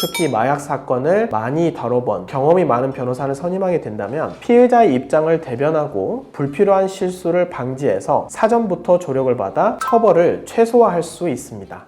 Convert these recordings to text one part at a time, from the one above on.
특히 마약 사건을 많이 다뤄본 경험이 많은 변호사를 선임하게 된다면 피해자의 입장을 대변하고 불필요한 실수를 방지해서 사전부터 조력을 받아 처벌을 최소화할 수 있습니다.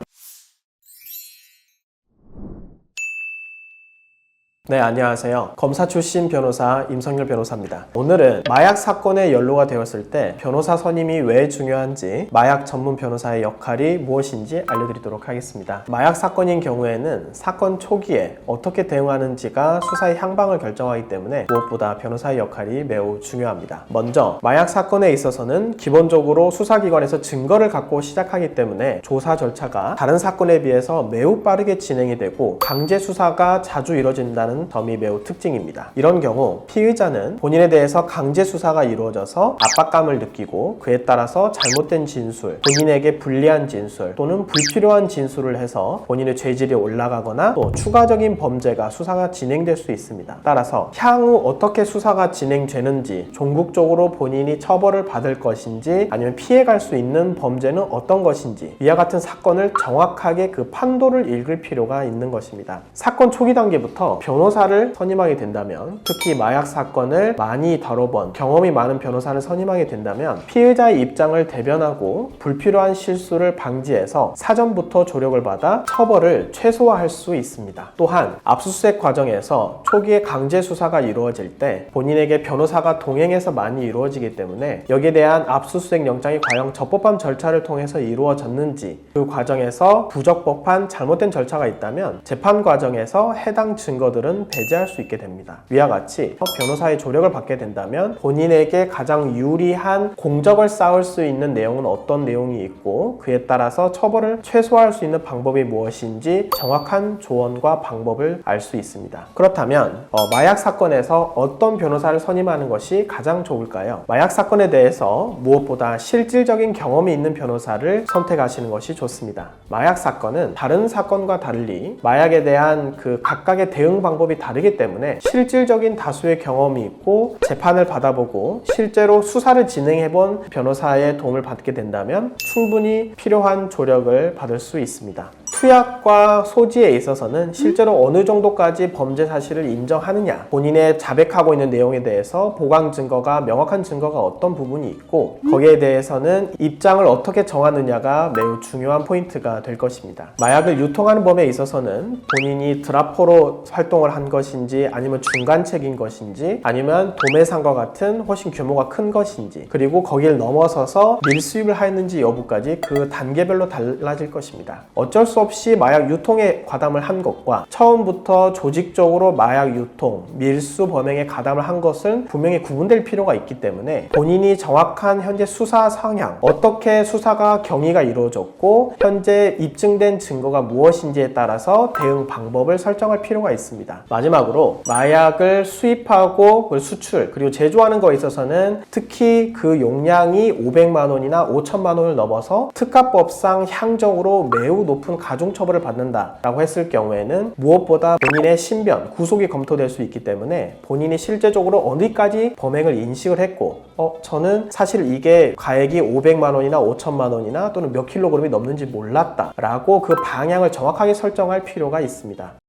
네, 안녕하세요. 검사 출신 변호사 임성열 변호사입니다. 오늘은 마약 사건에 연루가 되었을 때 변호사 선임이 왜 중요한지, 마약 전문 변호사의 역할이 무엇인지 알려드리도록 하겠습니다. 마약 사건인 경우에는 사건 초기에 어떻게 대응하는지가 수사의 향방을 결정하기 때문에 무엇보다 변호사의 역할이 매우 중요합니다. 먼저, 마약 사건에 있어서는 기본적으로 수사기관에서 증거를 갖고 시작하기 때문에 조사 절차가 다른 사건에 비해서 매우 빠르게 진행이 되고 강제 수사가 자주 이루어진다는 점이 매우 특징입니다. 이런 경우 피의자는 본인에 대해서 강제 수사가 이루어져서 압박감을 느끼고 그에 따라서 잘못된 진술, 본인에게 불리한 진술 또는 불필요한 진술을 해서 본인의 죄질이 올라가거나 또 추가적인 범죄가 수사가 진행될 수 있습니다. 따라서 향후 어떻게 수사가 진행되는지 종국적으로 본인이 처벌을 받을 것인지 아니면 피해갈 수 있는 범죄는 어떤 것인지 이와 같은 사건을 정확하게 그 판도를 읽을 필요가 있는 것입니다. 사건 초기 단계부터 변호 사를 선임하게 된다면 특히 마약 사건을 많이 다뤄본 경험이 많은 변호사를 선임하게 된다면 피해자의 입장을 대변하고 불필요한 실수를 방지해서 사전부터 조력을 받아 처벌을 최소화할 수 있습니다. 또한 압수수색 과정에서 초기에 강제 수사가 이루어질 때 본인에게 변호사가 동행해서 많이 이루어지기 때문에 여기에 대한 압수수색 영장이 과연 적법한 절차를 통해서 이루어졌는지 그 과정에서 부적법한 잘못된 절차가 있다면 재판 과정에서 해당 증거들은 배제할 수 있게 됩니다. 위와 같이 변호사의 조력을 받게 된다면 본인에게 가장 유리한 공적을 쌓을 수 있는 내용은 어떤 내용이 있고 그에 따라서 처벌을 최소화할 수 있는 방법이 무엇인지 정확한 조언과 방법을 알 수 있습니다. 그렇다면 어, 마약 사건에서 어떤 변호사를 선임하는 것이 가장 좋을까요? 마약 사건에 대해서 무엇보다 실질적인 경험이 있는 변호사를 선택하시는 것이 좋습니다. 마약 사건은 다른 사건과 달리 마약에 대한 그 각각의 대응 방법 이 다르기 때문에 실질적인 다수의 경험이 있고 재판을 받아보고 실제로 수사를 진행해본 변호사의 도움을 받게 된다면 충분히 필요한 조력을 받을 수 있습니다. 투약과 소지에 있어서는 실제로 어느 정도까지 범죄 사실을 인정하느냐, 본인의 자백하고 있는 내용에 대해서 보강 증거가 명확한 증거가 어떤 부분이 있고 거기에 대해서는 입장을 어떻게 정하느냐가 매우 중요한 포인트가 될 것입니다. 마약을 유통하는 범에 있어서는 본인이 드라포로 활동을 한 것인지 아니면 중간책인 것인지 아니면 도매상과 같은 훨씬 규모가 큰 것인지 그리고 거기를 넘어서서 밀수입을 하였는지 여부까지 그 단계별로 달라질 것입니다. 어쩔 수 없이 마약 유통에 가담을 한 것과 처음부터 조직적으로 마약 유통, 밀수 범행에 가담을 한 것은 분명히 구분될 필요가 있기 때문에 본인이 정확한 현재 수사 상향, 어떻게 수사가 경위가 이루어졌고 현재 입증된 증거가 무엇인지에 따라서 대응 방법을 설정할 필요가 있습니다. 마지막으로 마약을 수입하고 그걸 수출 그리고 제조하는 거에 있어서는 특히 그 용량이 500만 원이나 5천만 원을 넘어서 특가법상 향적으로 매우 높은 가중 처벌을 받는다라고 했을 경우에는 무엇보다 본인의 신변, 구속이 검토될 수 있기 때문에 본인이 실제적으로 어디까지 범행을 인식을 했고 어 저는 사실 이게 가액이 500만 원이나 5천만 원이나 또는 몇 킬로그램이 넘는지 몰랐다라고 그 방향을 정확하게 설정할 필요가 있습니다.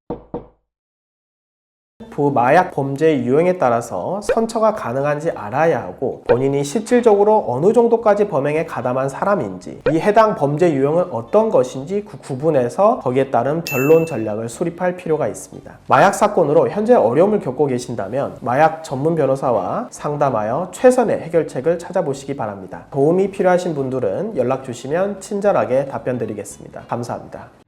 부마약 범죄의 유형에 따라서 선처가 가능한지 알아야 하고 본인이 실질적으로 어느 정도까지 범행에 가담한 사람인지 이 해당 범죄 유형은 어떤 것인지 그 구분해서 거기에 따른 변론 전략을 수립할 필요가 있습니다. 마약 사건으로 현재 어려움을 겪고 계신다면 마약 전문 변호사와 상담하여 최선의 해결책을 찾아보시기 바랍니다. 도움이 필요하신 분들은 연락 주시면 친절하게 답변 드리겠습니다. 감사합니다.